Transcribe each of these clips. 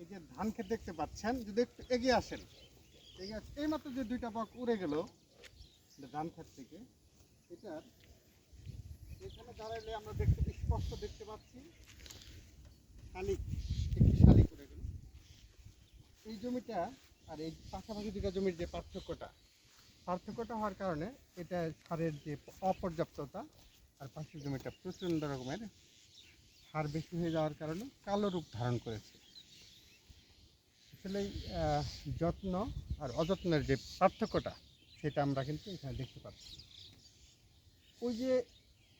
এই যে ধান ক্ষেত দেখতে পাচ্ছেন, যদি একটু এগিয়ে আসেন এগিয়ে আস- এইমাত্র যে দুইটা পাক উড়ে গেল ধান ক্ষেত থেকে, এটার এখানে দাঁড়াইলে আমরা দেখতে স্পষ্ট দেখতে পাচ্ছি, শালিক, একটি শালিক উড়ে গেল। এই জমিটা আর এই পাশাপাশি দুটা জমির যে পার্থক্যটা পার্থক্যটা হওয়ার কারণে এটা সারের যে অপর্যাপ্ততা, আর পাশের জমিটা প্রচণ্ড রকমের সার বেশি হয়ে যাওয়ার কারণে কালো রূপ ধারণ করেছে। আসলে যত্ন আর অযত্নের যে পার্থক্যটা, সেটা আমরা কিন্তু এখানে দেখতে পাচ্ছি। ওই যে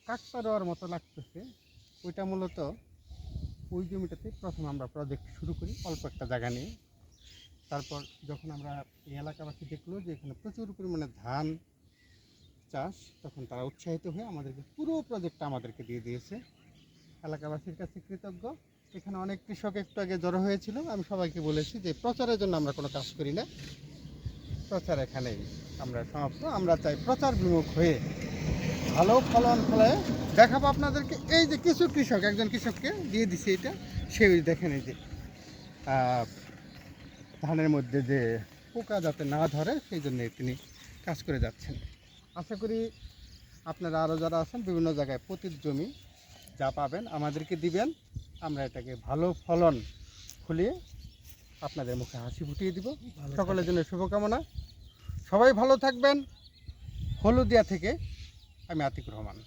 কাকটা দেওয়ার মতো লাগতেছে, ওইটা মূলত ওই জমিটাতে প্রথম আমরা প্রজেক্ট শুরু করি, অল্প একটা জায়গা নিয়ে। তারপর যখন আমরা এই এলাকাবাসী দেখল যে এখানে প্রচুর পরিমাণে ধান চাষ, তখন তারা উৎসাহিত হয়ে আমাদেরকে পুরো প্রজেক্টটা আমাদেরকে দিয়ে দিয়েছে। এলাকাবাসীর কাছে কৃতজ্ঞ। এখানে অনেক কৃষক একটু আগে জড়ো হয়েছিল। আমি সবাইকে বলেছি যে প্রচারের জন্য আমরা কোনো কাজ করি না। প্রচার এখানেই আমরা সমাপ্ত। আমরা চাই প্রচার বিমুখ হয়ে ভালো ফলন ফলে। দেখাবো আপনাদেরকে, এই যে কিছু কৃষক, একজন কৃষককে দিয়ে দিছে এটা সে দেখেন এই যে ধানের মধ্যে যে পোকা যাতে না ধরে, সেই জন্য তিনি কাজ করে যাচ্ছেন। আশা করি আপনারা আরও যারা আছেন, বিভিন্ন জায়গায় প্রতির জমি যা পাবেন, আমাদেরকে দিবেন। আমরা এটাকে ভালো ফলন ফুলিয়ে আপনাদের মুখে হাসি ফুটিয়ে দিব। সকলের জন্য শুভকামনা। সবাই ভালো থাকবেন। হলুদিয়া থেকে আমি আতিকুর রহমান।